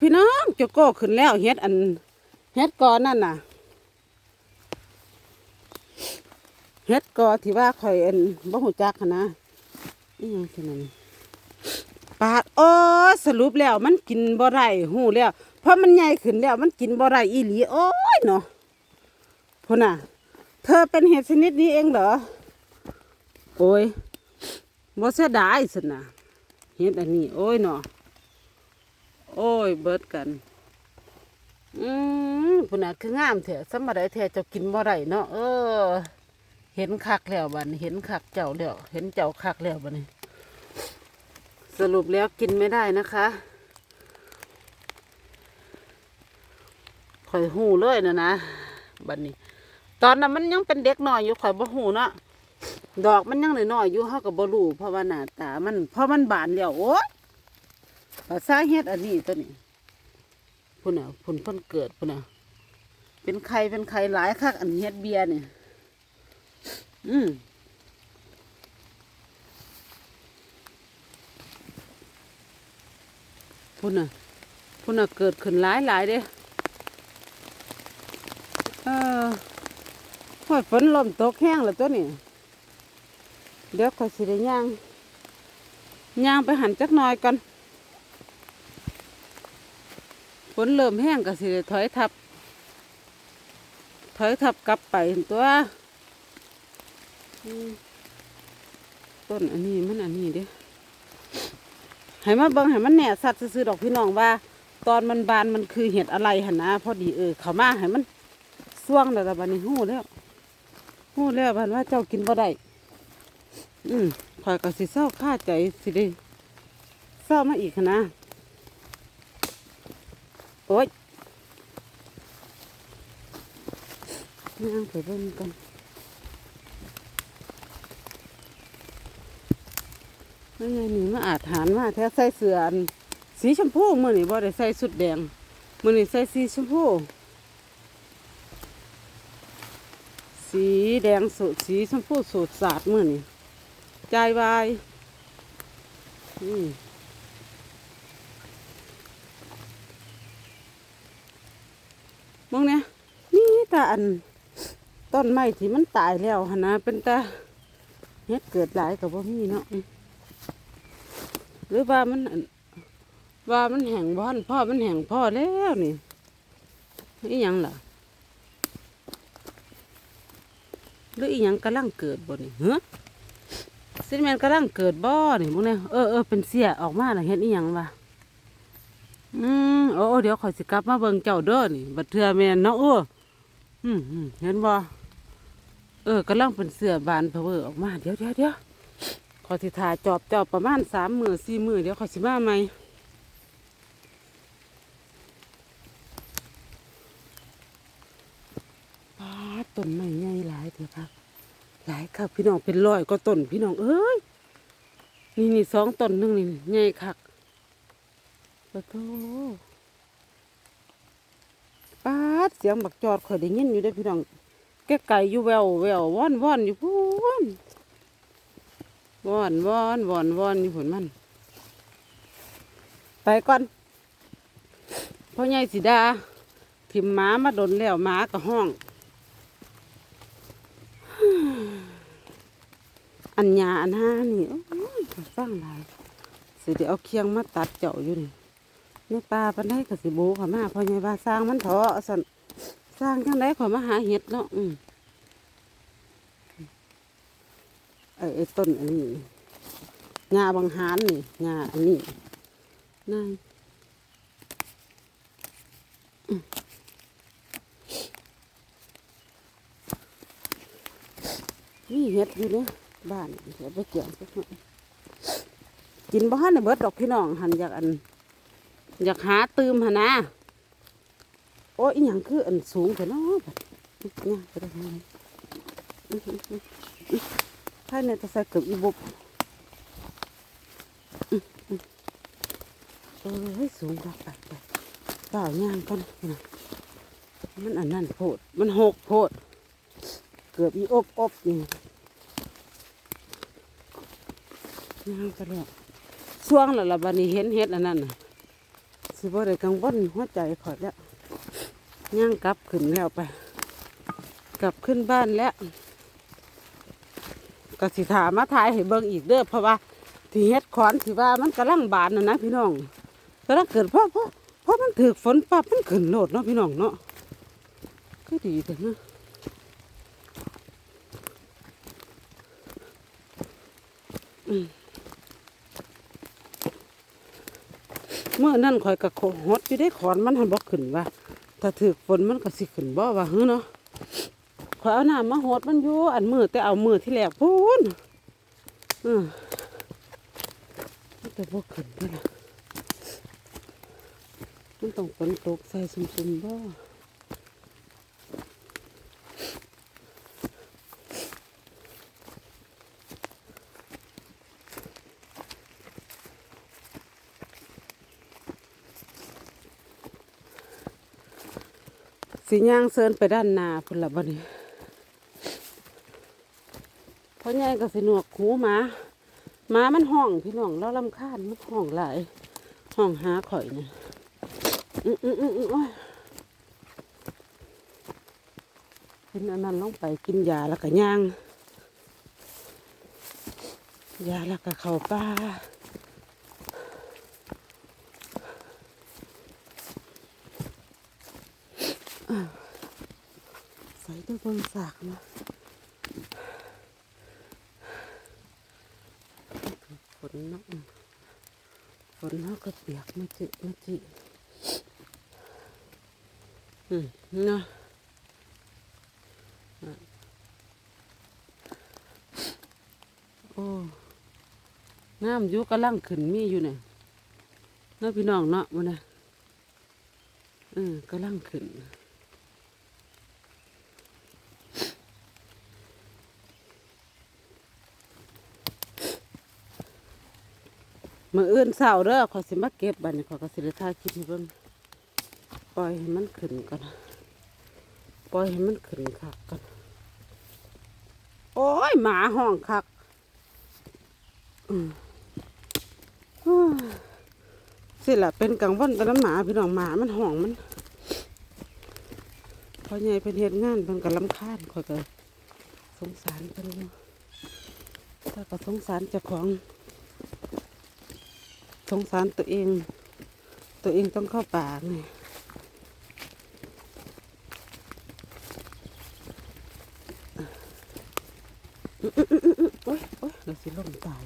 พี่น้องจะโก้ขึ้นแล้วเฮ็ดอันเฮ็ดกอนั่นน่ะเฮ็ดกอที่ว่าข่อยอันบ่หูจักหั้นนะอีหยังคือนั่นปาดโอ้สรุปแล้วมันกินบ่ได้หูแล้ว เพราะมันใหญ่ขึ้นแล้ว มันกินบ่ได้อีหลีโอ้ยเนาะพุ่นน่ะ เธอเป็นเห็ดชนิดนี้เองเหรอโอ้ยบ่เสียดายสินะเห็ดอันนี้ โอ้ยเนาะ โอ้ย เบิดกัน อืมพุ่นน่ะคืองามแท้สำบ่ได้แท้เจ้ากินบ่ได้เนาะเออ เห็นคักแล้วบัดนี้เห็นคักเจ้าแล้วเห็นเจ้าคักแล้วบัดนี้ สรุปแล้วกินไม่ได้นะคะข่อยหูเลยนะนะบัดนี้ ตอนนั้นมันยังเป็นเด็กน้อยอยู่ข่อยบ่หูเนาะดอกมันยังน้อยๆอยู่เฮาก็บ่รู้เพราะว่าหน้าตามันเพราะมันบานแล้วโอ้ย ภาษาเฮ็ดอันนี้ตัวนี้พุ่นน่ะพุ่นเพิ่นเกิดพุ่นน่ะเป็นไข่เป็นไข่หลายคักอันเฮ็ดเบียร์เนี่ยอืมพุ่นน่ะพุ่นน่ะเกิดขึ้นหลายหลายเด้เออหอยฝนลมตกแห้งแล้วตัวนี้เดี๋ยวข่อยสิได้ย่างย่างไปหันจักหน่อยกันฝ นเริ่มแห้งก็สิถอยทับ ถอยทับกลับไปตัวต้นอันนี้มันอันนี้เด้ให้มาเบิ่งให้มันแหน่สัตว์ซื่อดอกพี่น้องว่า ตอนมันบานมันคือเห็ดอะไรหันนะพอดีเออเขามาให้มันส่วงแล้วล่บัดนี้หู้แล้วหู้แล้วพันว่าเจ้ากินบ่ได้อืมข่อยก็สิเศร้าค่าใจสิได้เศร้ามาอีกนะ โอ๊ยนั่งไปเบิ่งกันไม่ไงนี่มาอาจหารมาแท้ใส่เสื้ออันสีชมพูมื้อนี้บ่ได้ใส่สุดแดงมื้อนี้ใส่สีชมพูสีแดงสูตรสีชมพูสูตรสาดมื่อนี่ใจวายอืม มองเนี่ยนี่ตาอันต้นไม้ที่มันตายแล้วหนนะเป็นตาเฮ็ดเกิดหลายกับว่ามีเนาะหรือว่ามันว่ามันแห้งบ่อนพ่อมันแห้งพ่อแล้วนี่นี่ยังล่ะหรืออีหยังกำลังเกิดบ่นี่เฮ้ซิแมนกำลังเกิดบ่นี่มึงเนี่ยเออเออเป็นเสียออกมาแล้วเห็นอีหยังวะ อืมโอ้เดี๋ยวข่อยสิกลับมาเบิ่งเจ้าเด้อนี่บัดเทื่อแม่นเนาะเอออืมเห็นบ่เออกำลังเป็นเสือบานเพอเวอออกมาเดี๋ยวเดี๋ยวเดี๋ยวขอยสิถ่าจอบเจ้าประมาณสามมือสี่มือเดี๋ยวข่อยสิมาใหม่ปาต้นไม้ใหญ่หลายเถอะครับหลายครับพี่น้องเป็นร้อยก็ต้นพี่น้องเอ้ยนี่นี่สองต้นหนึงนี่ใหญ่คัก ปะโถป้าดเสียงบักจอดข่อยได้ยินอยู่ได้พี่น้องแกไก่อยู่แววแววว่อนว่อนอยู่พูนว่อนว่อนว่อนว่อนอยู่ผลมัน ไปก่อนพ่อใหญ่สีดาทิมหมามาดนแล้วหมากับห้อง อันยาอันห้านี่ยสร้างหลายสิเดี๋ยวเอาเคียงมาตัดเจาะอยู่นี่ ในป่าปันได้กับสิบูขามาพอไงว่าสร้างมันเถอะสันสร้างจังได้ขอมาหาเห็ดเนาะอืมไอ้ไอต้นอันนี้งาบางหานนี่งาอันนี้นายอืมนี่เห็ดอยู่เนี่ยบ้านเดี๋ยวไปเกี่ยวสักหน่อยกินบ้านในเบิดดอกพี่น้องหันอยากอัน อยากหาตืมหนนะโอ้ยอย่างคืออันสูงแต่เนาะเนี่ยไปได้ยังไงถ้าเนี่ยจะใส่เกือบอีบุบเออเฮ้สูงกว่าไปไปเปล่าย่างก่อนนะมันอันนั้นโพด มันหกโพด เกือบอีอบอบนี่ย่างไปแล้วช่วงแล้วละบันนี้เห็นเห็ดอันนั้นนะ สิบ่ได้กังวลหัวใจขอแล้วย่างกลับขึ้นแล้วไป กลับขึ้นบ้านแล้วก็สิถามมาถ่ายให้เบิ่งอีกเด้อเพราะว่าที่เฮ็ดขอนที่ว่ามันกำลังบานนะนะพี่น้องกำลังเกิดเพราะเพราะเพราะมันถือฝนปั๊บมันขึ้นโหลดเนาะพี่น้องเนาะก็ดีแต่นะอืม เมื่อนั่นข่อยกับหดอยู่ได้ขอนมันหันบ่ขึ้นว่าถ้าถือฝนมันก็สิขึ้นบ่ว่าเฮ้อเนาะข่อยเอาน้ำมาหดมันอยู่อันมือแต่เอามือที่แหลกพูนอืมมันแต่บ่ขึ้นนี่ล่ะมันต้องฝนตกใส่ซุ่มๆบ่ สิย่างเซินไปด้านหน้าพุ่นละบ่นี้เพราะไงก็สิหนวกหูหมาหมามันห้องพี่น้องแล้วลำคาญมันห้องหลายห้องหาข่อยเนี่ยอืออืออืออือโอ้ยเป็นอันนั้นลงไปกินยาแล้วก็ย่างยาแล้วก็เข้าป่า ใส่ตัวบนสากนะฝนเนาะฝนเขาก็เปียกมาจิมาจิอืมเนาะอะโอ้น้ำยุกำลังขึ้นมีอยู่เนี่ยเนาพี่น้องเนาะมันนะเออกำลังขึ้น มื่ออื่นเสาร์เด้อขอสิมาเก็บบันขอยก็สิได้ถ่ายคลิปให้เบิ่งปล่อยให้มันขึ้นก่อนปล่อยให้มันขึ้นคักก่อนโอ้ยหมาห้องคักอืมฮู้สิละเป็นกังวลแต่น้ำหมาพี่น้องหมามันห้องมันพอใหญ่เป็นเหตุงานเพิ่นก็ลำคาญขอยก็สงสารเพิ่นอยู่ถ้าก็สงสารเจ้าของ สงสารตัวเอง ตัวเองต้องเข้าป่าไงโอ๊ยโอ๊ยเราสิล่มตาย